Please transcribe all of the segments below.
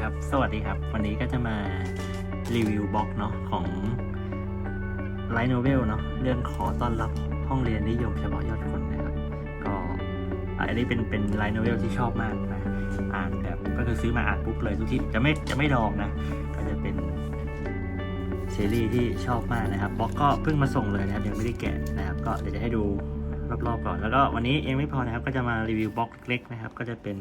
ครับ สวัสดีครับ วันนี้ก็จะมารีวิวบล็อกเนาะของไลท์โนเวลเนาะเรื่องขอต้อนรับห้องเรียนนิยมเฉพาะยอดคนนะครับ ก็อันนี้เป็นเป็นไลท์โนเวลที่ชอบมากนะอ่านแบบก็คือซื้อมาอ่านปุ๊บเลยทุกที่จะไม่จะไม่ดองนะ ก็จะเป็นซีรีส์ที่ชอบมากนะครับบล็อกก็เพิ่งมาส่งเลยนะครับยังไม่ได้แกะนะครับ ก็เดี๋ยวจะให้ดูรอบๆก่อน แล้วก็วันนี้เองไม่พอนะครับ ก็จะมารีวิวบล็อกเล็กๆนะครับ ก็จะเป็น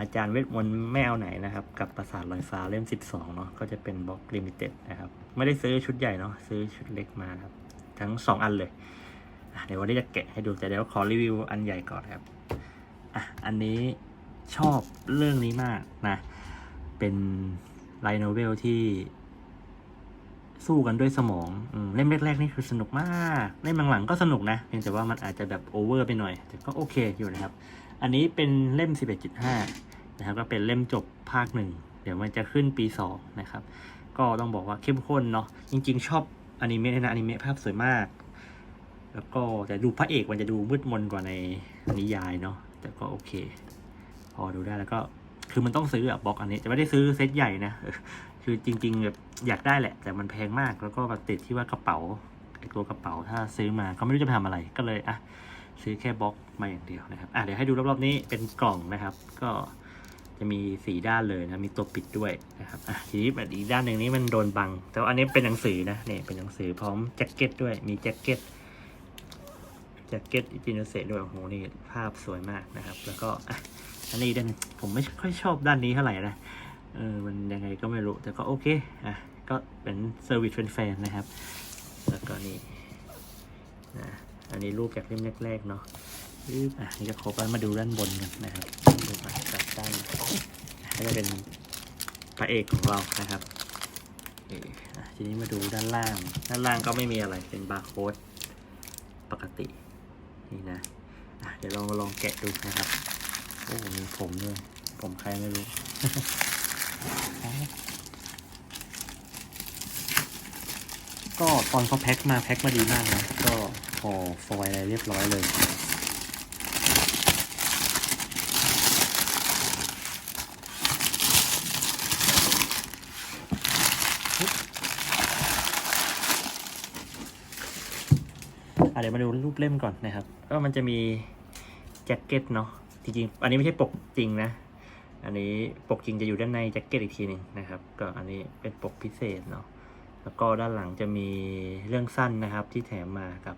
อาจารย์เวทมนต์ไม่เอาไหนนะครับ กับปราสาทลอยฟ้าเล่ม 12 เนาะก็จะเป็นบล็อกลิมิเต็ดนะครับ ไม่ได้ซื้อชุดใหญ่เนาะซื้อชุดเล็กมาครับ ทั้ง 2 อันเลยเดี๋ยววันนี้จะแกะให้ดูแต่เดี๋ยวขอรีวิวอันใหญ่ก่อนครับอะอันนี้ชอบเรื่องนี้มากนะ เป็นไลโนเวลที่สู้กันด้วยสมองอมเล่มแรกๆนี่คือสนุกมากเล่มหลังๆก็สนุกนะ เพียงแต่ว่ามันอาจจะแบบโอเวอร์ไปหน่อย แต่ก็โอเคอยู่นะครับ อันนี้เป็นเล่ม 11.5 นะครับก็เป็นเล่มจบภาคหนึ่งเดี๋ยวมันจะขึ้นปี2นะครับก็ต้องบอกว่าเข้มข้นเนาะจริง ๆ ชอบอนิเมะนะอนิเมะภาพสวยมาก แล้วก็แต่ดูพระเอกมันจะดูมืดมนกว่าในนิยายเนาะแต่ก็โอเค พอดูได้แล้วก็คือมันต้องซื้ออะบล็อกอันนี้ จะไม่ได้ซื้อเซตใหญ่นะคือจริงๆแบบอยากได้แหละ แต่มันแพงมากแล้วก็ติดที่ว่ากระเป๋าไอ้ตัวกระเป๋าถ้าซื้อมาก็ไม่รู้จะไปทำอะไรก็เลยอะซื้อแค่บล็อกมาอย่างเดียวนะครับอะเดี๋ยวให้ดูรอบๆนี้เป็นกล่องนะครับ ก็ จะมีสีด้านเลยนะมีตัวปิดด้วยนะครับอะทีนี้แบบอีกด้านหนึ่งนี้มันโดนบัง แต่วันนี้เป็นหนังสือนะเนี่ยเป็นหนังสือพร้อมแจ็คเก็ตด้วยมีแจ็คเก็ตแจ็คเก็ตอิจิโนเซด้วยโอ้โหนี่ภาพสวยมากนะครับ แล้วก็อะอันนี้ด้านผมไม่ค่อยชอบด้านนี้เท่าไหร่นะเออมันยังไงก็ไม่รู้แต่ก็โอเคอะก็เป็นเซอร์วิสแฟนๆนะครับ แล้วก็นี่นะอันนี้รูปจากเล่มแรกๆเนาะอะนี่จะครบแล้วมาดูด้านบนกันนะครับ จากด้านก็จะเป็นพระเอกของเรานะครับเอออะทีนี้มาดูด้านล่าง ด้านล่างก็ไม่มีอะไรเป็นบาร์โค้ดปกติ นี่นะอะเดี๋ยวลองมาลองแกะดูนะครับ โอ้มีผมด้วยผมใครไม่รู้ก็ตอนเขาแพ็คมาแพ็คมาดีมากนะ ก็พอฟอยล์อะไรเรียบร้อยเลย เดี๋ยวมาดูรูปเล่มก่อนนะครับ ก็มันจะมีแจ็คเก็ตเนาะจริงๆอันนี้ไม่ใช่ปกจริงนะ อันนี้ปกจริงจะอยู่ด้านในแจ็คเก็ตอีกทีหนึ่งนะครับ ก็อันนี้เป็นปกพิเศษเนาะแล้วก็ด้านหลังจะมีเรื่องสั้นนะครับที่แถมมากับ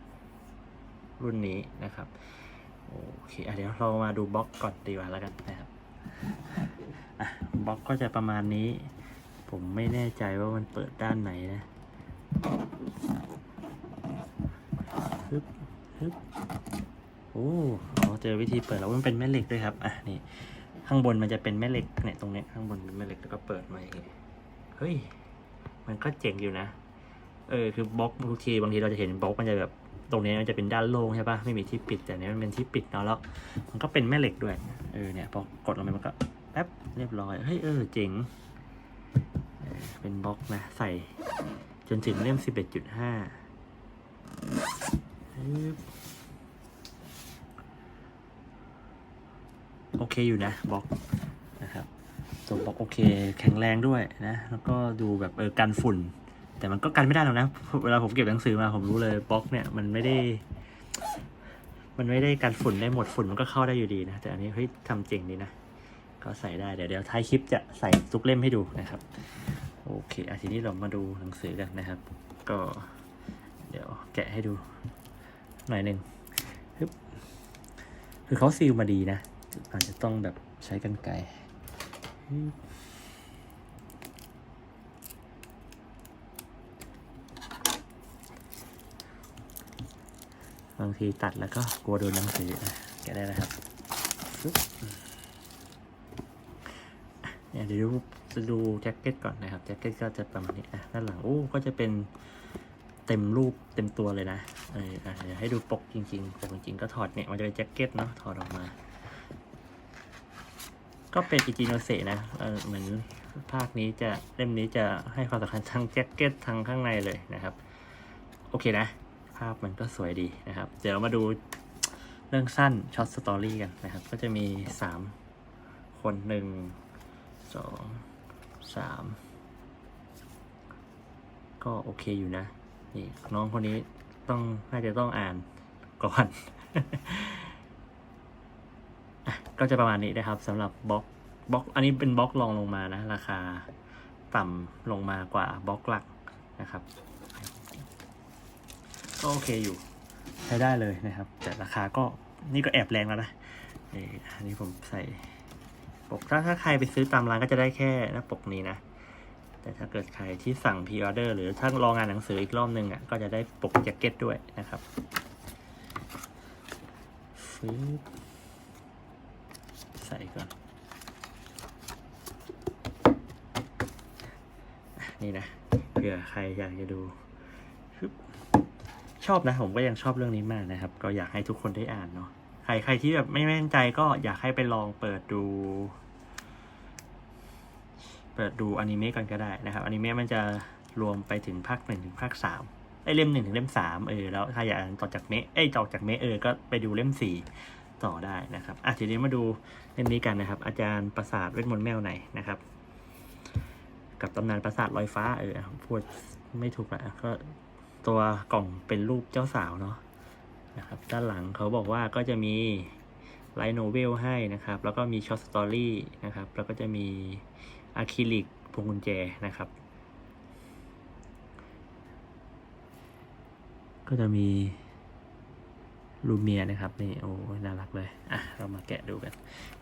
รุ่นนี้นะครับโอเคอเดี๋ยวเรามาดูบล็อกก่อนดีกว่าแล้วกันนะครับบล็อกก็จะประมาณนี้ ผมไม่แน่ใจว่ามันเปิดด้านไหนนะ ฮึบฮึบโอ้อ๋อเจอวิธีเปิดแล้วมันเป็นแม่เหล็กด้วยครับ อะนี่ ข้างบนมันจะเป็นแม่เหล็กเนี่ยตรงเนี้ยข้างบนเป็นแม่เหล็กแล้วก็เปิดมาอย่างงี้เฮ้ย มันก็เจ๋งอยู่นะ เออ คือบล็อกบางทีบางทีเราจะเห็นบล็อกมันจะแบบตรงนี้มันจะเป็นด้านโล่งใช่ปะไม่มีที่ปิดแต่เนี้ยมันเป็นที่ปิดเนาะแล้ว มันก็เป็นแม่เหล็กด้วย เออเนี่ยพอกดลงไปมันก็แป๊บเรียบร้อย เฮ้ยเออเจ๋งเป็นบล็อกนะ ใส่จนถึงเล่มสิบเอ็ดจุดห้า โอเคอยู่นะบล็อกนะครับตัวบล็อกโอเค แข็งแรงด้วยนะ แล้วก็ดูแบบเออกันฝุ่น แต่มันก็กันไม่ได้หรอกนะ เวลาผมเก็บหนังสือมาผมรู้เลยบล็อกเนี่ยมันไม่ได้ มันไม่ได้กันฝุ่นได้หมดฝุ่นมันก็เข้าได้อยู่ดีนะ แต่อันนี้เฮ้ยทำเจ๋งดีนะ ก็ใส่ได้เดี๋ยวเดี๋ยวท้ายคลิปจะใส่ทุกเล่มให้ดูนะครับ โอเคอาทีนี้เรามาดูหนังสือกันนะครับ ก็เดี๋ยวแกะให้ดู หน่อยหนึ่งฮึบคือเขาซีลมาดีนะ อาจจะต้องแบบใช้กันไกรฮึบางทีตัดแล้วก็กลัวโดนหนังสืออะแกได้นะครับเนี่ยเดี๋ยวดูจะดูแจ็คเก็ตก่อนนะครับ แจ็คเก็ตก็จะประมาณนี้อะด้านหลังโอ้ก็จะเป็น เต็มรูปเต็มตัวเลยนะเออเดี๋ยวให้ดูปกจริงๆปกจริงๆก็ถอดเนี่ยมันจะเป็นแจ็คเก็ตเนาะถอดออกมา ก็เป็นอิจิโนเซนะเออเหมือนภาคนี้จะเล่มนี้จะให้ความสำคัญทั้งแจ็คเก็ตทั้งข้างในเลยนะครับ โอเคนะ ภาพมันก็สวยดีนะครับ เดี๋ยวเรามาดูเรื่องสั้นช็อตสตอรี่กันนะครับ ก็จะมีสามคนหนึ่งสองสามก็โอเคอยู่นะ นี่น้องคนนี้ต้องน่าจะต้องอ่านก่อน ก็จะประมาณนี้นะครับสำหรับบล็อกบล็อก อันนี้เป็นบล็อกรองลงมานะ ราคาต่ำลงมากว่าบล็อกหลักนะครับก็โอเคอยู่ใช้ได้เลยนะครับ แต่ราคาก็นี่ก็แอบแรงแล้วนะนี่อันนี้ผมใส่ปกถ้าถ้าใครไปซื้อตามร้านก็จะได้แค่หน้าปกนี้นะ แต่ถ้าเกิดใครที่สั่งพ r ออเดอร์หรือถ้ารองานหนังสืออีกรอบหนึ่งอะก็จะได้ปกแจ็คเก็ตด้วยนะครับใส่ก่อน นี่นะเผื่อใครอยากจะดู ชอบนะ ผมก็ยังชอบเรื่องนี้มากนะครับ ก็อยากให้ทุกคนได้อ่านเนาะใครใครที่แบบไม่แน่ใจก็อยากให้ไปลองเปิดดู ดูอนิเมะกันก็ได้นะครับอนิเมะมันจะรวมไปถึงภาคหนึ่งถึงภาคสามไอเล่มหนึ่งถึงเล่มสามเออแล้วถ้าอยากต่อจากเมะเอ้ยต่อจากเมะเออก็ไปดูเล่มสี่ต่อได้นะครับอะทีนี้มาดูเล่มนี้กันนะครับ อาจารย์ประสาทเวทมนต์แมวไหนนะครับ กับตำนานประสาทลอยฟ้าเออพูดไม่ถูกละก็ตัวกล่องเป็นรูปเจ้าสาวเนาะนะครับ ด้านหลังเขาบอกว่าก็จะมีไลท์โนเวลให้นะครับ แล้วก็มีช็อตสตอรี่นะครับ แล้วก็จะมี อะคริลิกพวงกุญแจนะครับ ก็จะมีลูเมียนะครับนี่โอ้ยน่ารักเลยอะเรามาแกะดูกัน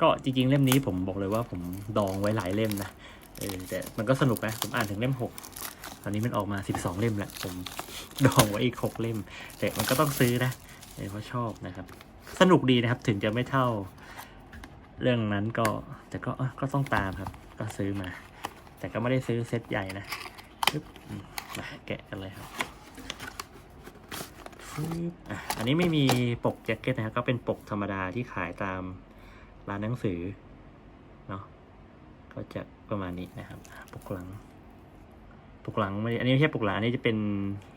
ก็จริง ๆ เล่มนี้ผมบอกเลยว่าผมดองไว้หลายเล่มนะเออแต่มันก็สนุกนะผมอ่านถึงเล่มหกตอนนี้มันออกมาสิบสองเล่มแหละผมดองไว้อีกหกเล่ม แต่มันก็ต้องซื้อนะเออเพราะชอบนะครับ สนุกดีนะครับถึงจะไม่เท่า เรื่องนั้นก็แต่ก็ก็ต้องตามครับ ก็ซื้อมา แต่ก็ไม่ได้ซื้อเซตใหญ่นะปึ๊บอืมาแกะกันเลยครับอันนี้ไม่มีปกแจ็คเก็ตนะครับก็เป็นปกธรรมดาที่ขายตามร้านหนังสือเนาะก็จะประมาณนี้นะครับปกหลัง ปกหลังไม่อันนี้ไม่ใช่ปกหลังอันนี้จะเป็น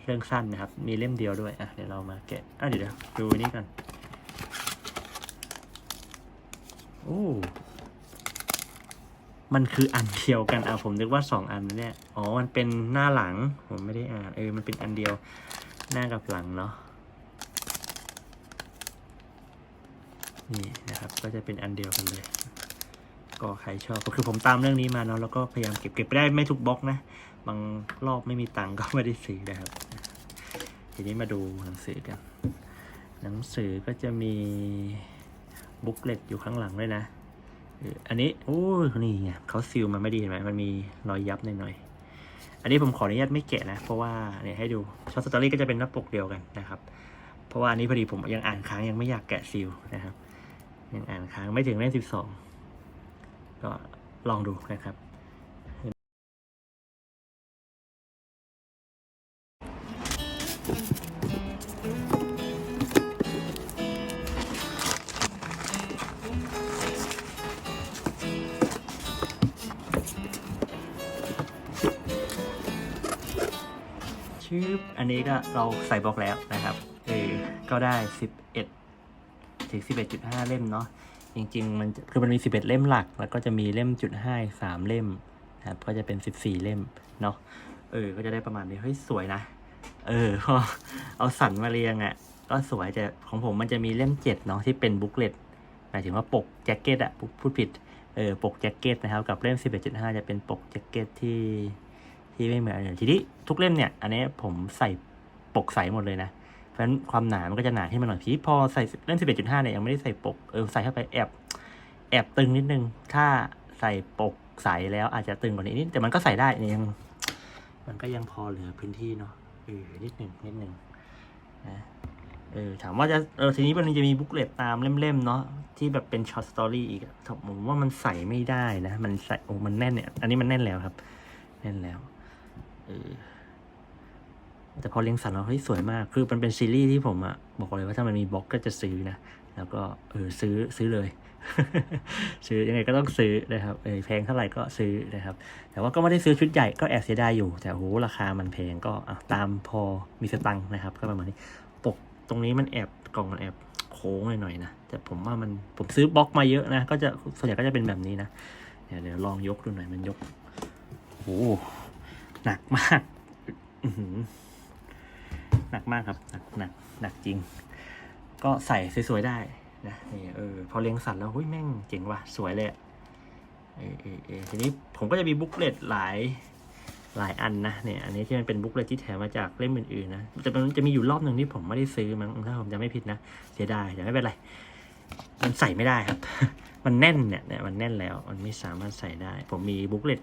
เรื่องสั้นนะครับ มีเล่มเดียวด้วยอะเดี๋ยวเรามาแกะอะเดี๋ยวดูนนี้กันโอ้ มันคืออันเดียวกันอะผมนึกว่าสองอันนะเนี่ยอ๋อมันเป็นหน้าหลังผมไม่ได้อ่านเออมันเป็นอันเดียวหน้ากับหลังเนาะนี่นะครับก็จะเป็นอันเดียวกันเลย ก็ใครชอบก็คือผมตามเรื่องนี้มาเนาะแล้วก็พยายามเก็บเก็บไปได้ไม่ทุกบล็อกนะบางรอบไม่มีตังก็ไม่ได้ซื้อนะครับ ทีนี้มาดูหนังสือกัน หนังสือก็จะมีบุ๊กเล็ตอยู่ข้างหลังด้วยนะ อันนี้โอ้นี่ไงเขาซิลมันไม่ดีเห็นไหมมันมีรอยยับหน่อยๆอันนี้ผมขออนุญาตไม่แกะนะ เพราะว่าเนี่ยให้ดูช็อตสตอรี่ก็จะเป็นหน้าปกเดียวกันนะครับ เพราะว่าอันนี้พอดีผมยังอ่านค้างยังไม่อยากแกะซิลนะครับยังอ่านค้างไม่ถึงเล่มสิบสองก็ลองดูนะครับ ชืบอันนี้ก็เราใส่บล็อกแล้วนะครับเออก็ได้สิบเอ็ดถึงสิบเอ็ดจุดห้าเล่มเนาะจริงๆ มันคือมันมีสิบเอ็ดเล่มหลัก แล้วก็จะมีเล่มจุดห้าสามเล่มนะครับก็จะเป็นสิบสี่เล่มเนาะเออ ก็จะได้ประมาณนี้เฮ้ยสวยนะ เออพอเอาสันมาเรียงอะ่ะ ก็สวยแต่ของผมมันจะมีเล่มเจ็ดเนาะที่เป็นบุ๊กเลตหมายถึงว่าปกแจ็คเก็ตอะพูดพูดผิดเออปกแจ็คเก็ตนะครับ กับเล่มสิบเอ็ดจุดห้าจะเป็นปกแจ็คเก็ตที่ ที่ไม่เหมือนอันอื่นทีนี้ทุกเล่มเนี่ย อันนี้ผมใส่ปกใสหมดเลยนะ เพราะฉะนั้นความหนา มันก็จะหนาขึ้นมาหน่อยทีนี้พอใส่เล่ม 11.5 เนี่ยยังไม่ได้ใส่ปก เออใส่เข้าไปแอบแอบตึงนิดนึง ถ้าใส่ปกใสแล้วอาจจะตึงกว่านี้นิด แต่มันก็ใส่ได้เนี่ยยัง มันก็ยังพอเหลือพื้นที่เนาะ เออ นิดหนึ่งนิดหนึ่งนะเออถามว่าจะเออทีนี้มันจะมีบุ๊กเลตตามเล่มๆเนาะที่แบบเป็นช็อตสตอรี่อีกผมว่ามันใส่ไม่ได้นะ มันใส่โอ้มันแน่นเนี่ย อันนี้มันแน่นแล้วครับ แน่นแล้ว แต่พอเลี้ยงสัตว์เราเฮ้ยสวยมาก คือมันเป็นซีรีส์ที่ผมอะบอกเลยว่าถ้ามันมีบล็อกก็จะซื้อนะ แล้วก็เออซื้อซื้อเลย ซื้อยังไงก็ต้องซื้อนะครับเออแพงเท่าไหร่ก็ซื้อนะครับ แต่ว่าก็ไม่ได้ซื้อชุดใหญ่ก็แอบเสียดายอยู่ แต่โหราคามันแพงก็ตามพอมีสตังค์นะครับ ก็ประมาณนี้ ปกตรงนี้มันแอบกล่องมันแอบโค้งหน่อยๆนะ แต่ผมว่ามันผมซื้อบล็อกมาเยอะนะ ก็จะส่วนใหญ่ก็จะเป็นแบบนี้นะ เดี๋ยวเดี๋ยวลองยกดูหน่อยมันยก โอ้ หนักมากหนักมากครับ หนักหนักหนักจริง ก็ใส่สวยๆได้นะนี่เออพอเลี้ยงสัตว์แล้วเฮ้ยแม่งเจ๋งว่ะสวยเลยเออเออเออทีนี้ผมก็จะมีบุ๊กเลตหลายหลายอันนะเนี่ยอันนี้ที่มันเป็นบุ๊กเลตที่แถมมาจากเล่มอื่นๆนะแต่มันจะมีอยู่รอบหนึ่งที่ผมไม่ได้ซื้อมั้งถ้าผมจำไม่ผิดนะเสียดายแต่ไม่เป็นไร มันใส่ไม่ได้ครับ มันแน่นเนี่ยเนี่ยมันแน่นแล้ว มันไม่สามารถใส่ได้ ผมมีบุ๊กเลต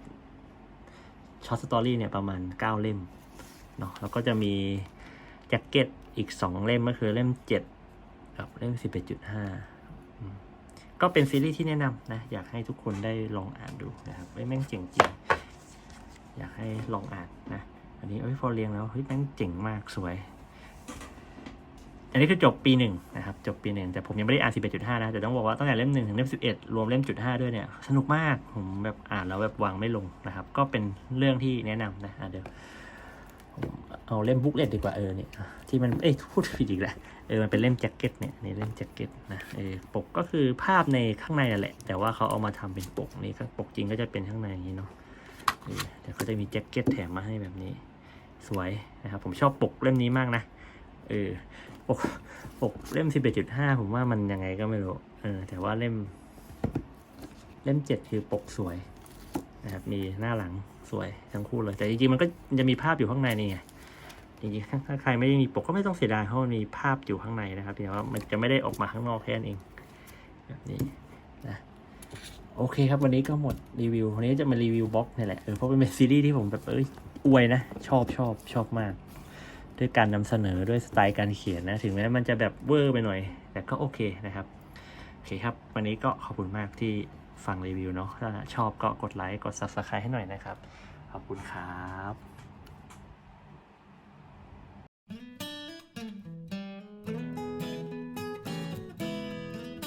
ช็อตสตอรี่เนี่ยประมาณเก้าเล่มเนาะแล้วก็จะมีแจ็คเก็ตอีกสองเล่มก็คือเล่มเจ็ดกับเล่มสิบเอ็ดจุดห้าก็เป็นซีรีส์ที่แนะนำนะ อยากให้ทุกคนได้ลองอ่านดูนะครับไม่แม่งเจ๋งจริงอยากให้ลองอ่านนะ อันนี้เอ้ยพอเรียงแล้วเฮ้ยแม่งเจ๋งมากสวย อันนี้คือจบปีหนึ่งนะครับ จบปีหนึ่งแต่ผมยังไม่ได้อ่าน11.5นะ แต่ต้องบอกว่าตั้งแต่เล่มหนึ่งถึงเล่ม11รวมเล่มจุดห้าด้วยเนี่ย สนุกมาก ผมแบบอ่านแล้วแบบวางไม่ลงนะครับ ก็เป็นเรื่องที่แนะนำนะอะเดี๋ยวเอาเล่มบุ๊กเลตดีกว่าเออเนี่ยที่มันเอ้ยพูดผิดอีกแล้วเออมันเป็นเล่มแจ็คเก็ตเนี่ยในเล่มแจ็คเก็ตนะเออปกก็คือภาพในข้างในนั่นแหละ แต่ว่าเขาเอามาทำเป็นปกนี่ก็ปกจริงก็จะเป็นข้างในอย่างนี้เนาะเดี๋ยวเขาจะมีแจ็คเก็ตแถมมาให้แบบนี้ สวยนะครับผมชอบปกเล่มนี้มากนะเออ ปกปกเล่มสิบเอ็ดจุดห้าผมว่ามันยังไงก็ไม่รู้ เออ แต่ว่าเล่ม เล่มเจ็ดคือปกสวยนะครับมีหน้าหลังสวยทั้งคู่เลย แต่จริงๆมันก็จะมีภาพอยู่ข้างในนี่ไงจริงๆถ้าใครไม่ได้มีปกก็ไม่ต้องเสียดายเพราะมันมีภาพอยู่ข้างในนะครับแต่ว่ามันจะไม่ได้ออกมาข้างนอกแค่นั้นเองแบบนี้นะโอเคครับวันนี้ก็หมดรีวิววันนี้จะมารีวิวบล็อกนี่แหละเออเพราะเป็นซีรีส์ที่ผมแบบเอ้ยอวยนะ ชอบชอบชอบมาก ด้วยการนำเสนอด้วยสไตล์การเขียนนะ ถึงแม้มันจะแบบเวอร์ไปหน่อย แต่ก็โอเคนะครับ โอเคครับ วันนี้ก็ขอบคุณมากที่ฟังรีวิวเนาะถ้าชอบก็กดไลค์ กด Subscribe ให้หน่อยนะครับ ขอบคุณครับ